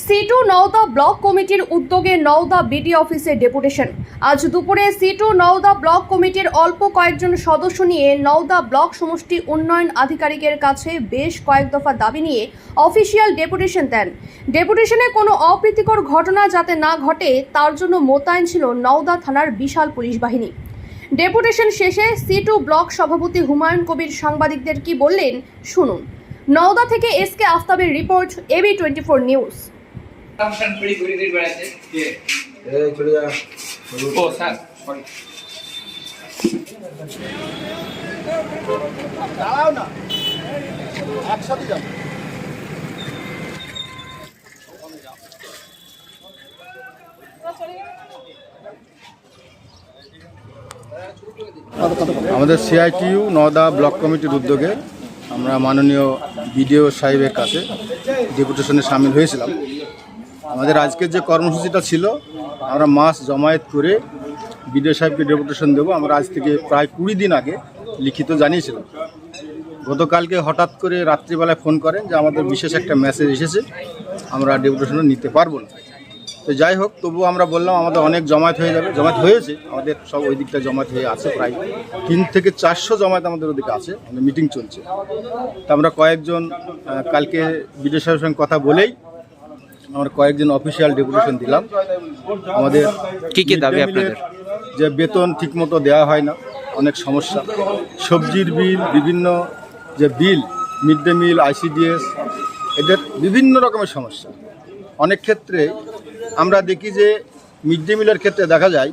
সিটু Nowda block কমিটির উদ্যোগে Nowda BD অফিসে ডেপুটেশন। আজ দুপুরে সিটু নওদা ব্লক কমিটির অল্প কয়েকজন সদস্য নিয়ে নওদা ব্লক সমষ্টি উন্নয়ন আধিকারিকের কাছে বেশ কয়েক দফা দাবি নিয়ে অফিসিয়াল ডেপুটেশন দেন। ডেপুটেশনে কোনো অপ্রীতিকর ঘটনা যাতে না ঘটে, তার জন্য মোতায়েন ছিল নওদা থানার বিশাল পুলিশ বাহিনী। ডেপুটেশন শেষে সিটু ব্লক সভাপতি হুমায়ুন কবির সাংবাদিকদের কি বললেন, শুনুন। নওদা থেকে S K আফতাবের report AB twenty four news. Function করে ঘুরে ঘুরে বেড়াচ্ছে। কে? এই চলে যা। ও স্যার সরি দাঁড়াও না। একসাথে যাও। আমাদের সিআইটিইউ নওদা ব্লক কমিটির উদ্যোগে আমরা মাননীয় বিডিও সাহেবের কাছে ডেপুটেশনে সামিল হয়েছিলাম। আমাদের আজকের যে কর্মসূচিটা ছিল, আমরা মাস জমায়েত করে বিডিও সাহেবকে ডেপুটেশন দেবো। আমরা আজ থেকে প্রায় কুড়ি দিন আগে লিখিত জানিয়েছিলাম। গতকালকে হঠাৎ করে রাত্রিবেলায় ফোন করেন যে আমাদের বিশেষ একটা মেসেজ এসেছে, আমরা ডেপুটেশনও নিতে পারব না। তো যাই হোক, তবুও আমরা বললাম আমাদের অনেক জমায়েত হয়ে যাবে। জমায়েত হয়েছে, আমাদের সব ওই দিকটা জমায়েত হয়ে আছে প্রায় তিন থেকে চারশো জমায়েত আমাদের ওদিকে আছে, আমাদের মিটিং চলছে। তা আমরা কয়েকজন কালকে সাহেবের সঙ্গে কথা বলেই আমরা কয়েকজন অফিসিয়াল ডেপুটেশন দিলাম। আমাদের কি কি দাবি আপনাদের? যে বেতন ঠিকমতো দেওয়া হয় না অনেক সমস্যা। সবজির বিল বিভিন্ন যে bill mid day meal ICDS এদের বিভিন্ন রকমের সমস্যা। অনেক ক্ষেত্রে আমরা দেখি যে মিড ডে মিলের ক্ষেত্রে দেখা যায়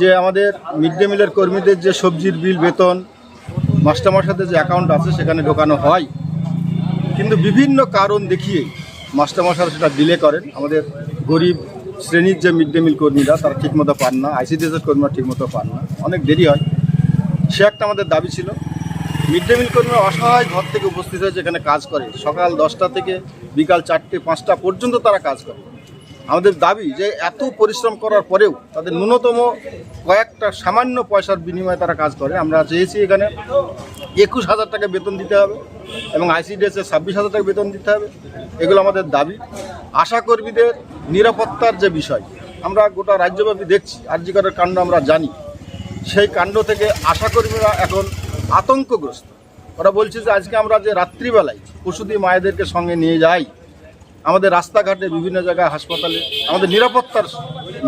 যে আমাদের মিড ডে মিলের কর্মীদের যে সবজির বিল বেতন মাস্টারমশাদের যে অ্যাকাউন্ট আছে সেখানে ঢোকানো হয়। কিন্তু বিভিন্ন কারণ দেখিয়ে মাস্টারমশারা সেটা ডিলে করেন। আমাদের গরিব শ্রেণির যে মিড ডে মিল কর্মীরা, তারা ঠিকমতো পান না। আইসিডিএসের কর্মীরা ঠিকমতো পান না। অনেক দেরি হয়। সে একটা আমাদের দাবি ছিল। মিড ডে মিল কর্মীরা অসহায় ঘর থেকে উপস্থিত হয়ে যেখানে কাজ করে, সকাল দশটা থেকে বিকাল চারটে, পাঁচটা পর্যন্ত তারা কাজ করে। আমাদের দাবি যে এত পরিশ্রম করার পরেও তাদের ন্যূনতম কয়েকটা সামান্য পয়সার বিনিময়ে তারা কাজ করে। আমরা চেয়েছি এখানে একুশ হাজার টাকা বেতন দিতে হবে এবং আইসিডিএসে ছাব্বিশ হাজার টাকা বেতন দিতে হবে। এগুলো আমাদের দাবি। আশাকর্মীদের নিরাপত্তার যে বিষয়, আমরা গোটা রাজ্যব্যাপী দেখছি আর্যিকরের কাণ্ড আমরা জানি। সেই কাণ্ড থেকে আশাকর্মীরা এখন আতঙ্কগ্রস্ত। ওরা বলছে যে আজকে আমরা যে রাত্রিবেলায় পশুদি মায়েদেরকে সঙ্গে নিয়ে যাই, আমাদের রাস্তাঘাটে বিভিন্ন জায়গায় হাসপাতালে আমাদের নিরাপত্তার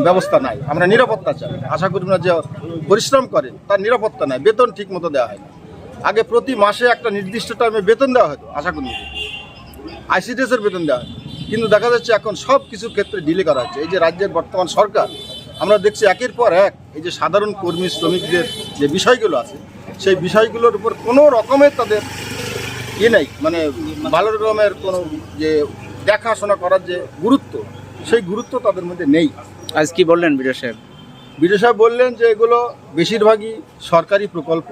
ব্যবস্থা নাই। আমরা নিরাপত্তা চাই। আশাকর্মীরা যে পরিশ্রম করেন, তার নিরাপত্তা নাই। বেতন ঠিক মতো দেওয়া হয় না। আগে প্রতি মাসে একটা নির্দিষ্ট টাইমে বেতন দেওয়া হতো আশাকর্মীদের আইসিডিএসের বেতন দেওয়া হয় কিন্তু দেখা যাচ্ছে এখন সব কিছুর ক্ষেত্রে ডিলে করা হচ্ছে। এই যে রাজ্যের বর্তমান সরকার আমরা দেখছি একের পর এক এই যে সাধারণ কর্মী শ্রমিকদের যে বিষয়গুলো আছে সেই বিষয়গুলোর উপর কোনো রকমের তাদের ইয়ে নেই। মানে ভালো রকমের কোনো যে দেখাশোনা করার যে গুরুত্ব সেই গুরুত্ব তাদের মধ্যে নেই। আজ কি বললেন বিজয় সাহেব? বিজয় সাহেব বললেন যে এগুলো বেশিরভাগই সরকারি প্রকল্প।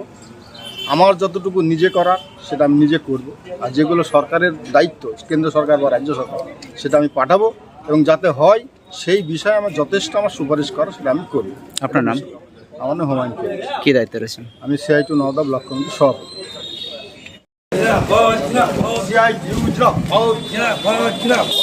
আমার যতটুকু নিজে করার সেটা আমি নিজে করব। আর যেগুলো সরকারের দায়িত্ব কেন্দ্র সরকার বা রাজ্য সরকার সেটা আমি পাঠাবো এবং যাতে হয় সেই বিষয়ে আমার যথেষ্ট আমার সুপারিশ করা সেটা আমি করব আপনার নাম? আমার নাম হুমায়ুন করি কি দায়িত্ব রয়েছেন? আমি সিআইটু নওদা ব্লক কমিটির সভাপতি।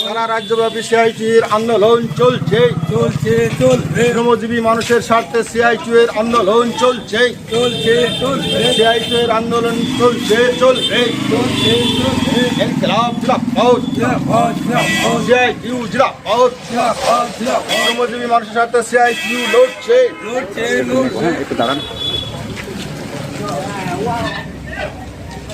সারা রাজ্যব্যাপী সিআইটির আন্দোলন চলছে। চলছে চলবে। শ্রমজীবী মানুষের স্বার্থে সিআইটি এর আন্দোলন চলছে। চলছে চলবে। সিআইটি এর আন্দোলন চলছে চলবে। চলছে চলবে। ইনকলাব জিন্দাবাদ জিন্দাবাদ জিন্দাবাদ সিআইটি জিন্দাবাদ জিন্দাবাদ জিন্দাবাদ শ্রমজীবী মানুষের স্বার্থে সিআইটি লড়ছে। লড়ছে লড়ছে।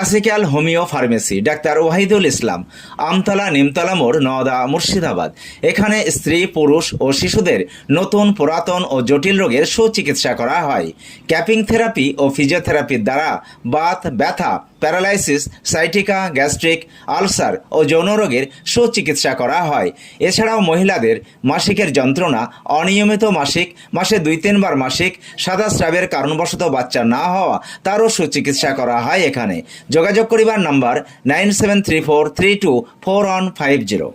Classical homeo pharmacy, doctor Wahidul Islam, Amtala Nimtala মোড়, নওদা মুর্শিদাবাদ। এখানে স্ত্রী, পুরুষ ও শিশুদের নতুন পুরাতন ও জটিল রোগের সুচিকিৎসা করা হয়। ক্যাপিং থেরাপি ও ফিজিওথেরাপির দ্বারা বাত, ব্যথা, প্যারালাইসিস, সাইটিকা, গ্যাস্ট্রিক, আলসার ও যৌন রোগের সুচিকিৎসা করা হয়। এছাড়াও মহিলাদের মাসিকের যন্ত্রণা, অনিয়মিত মাসিক, মাসে দুই, তিনবার মাসিক, সাদা স্রাবের কারণবশত বাচ্চা না হওয়া, তারও সুচিকিৎসা করা হয় এখানে। যোগাযোগ করিবার number nine seven three four three two four one five zero.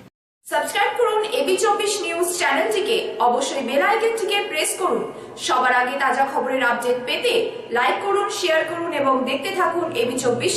Subscribe করুন এবি চব্বিশ নিউজ চ্যানেলটিকে। অবশ্যই বেল আইকনটিকে প্রেস করুন। সবার আগে তাজা খবরের আপডেট পেতে লাইক করুন, শেয়ার করুন এবং দেখতে থাকুন এবি চব্বিশ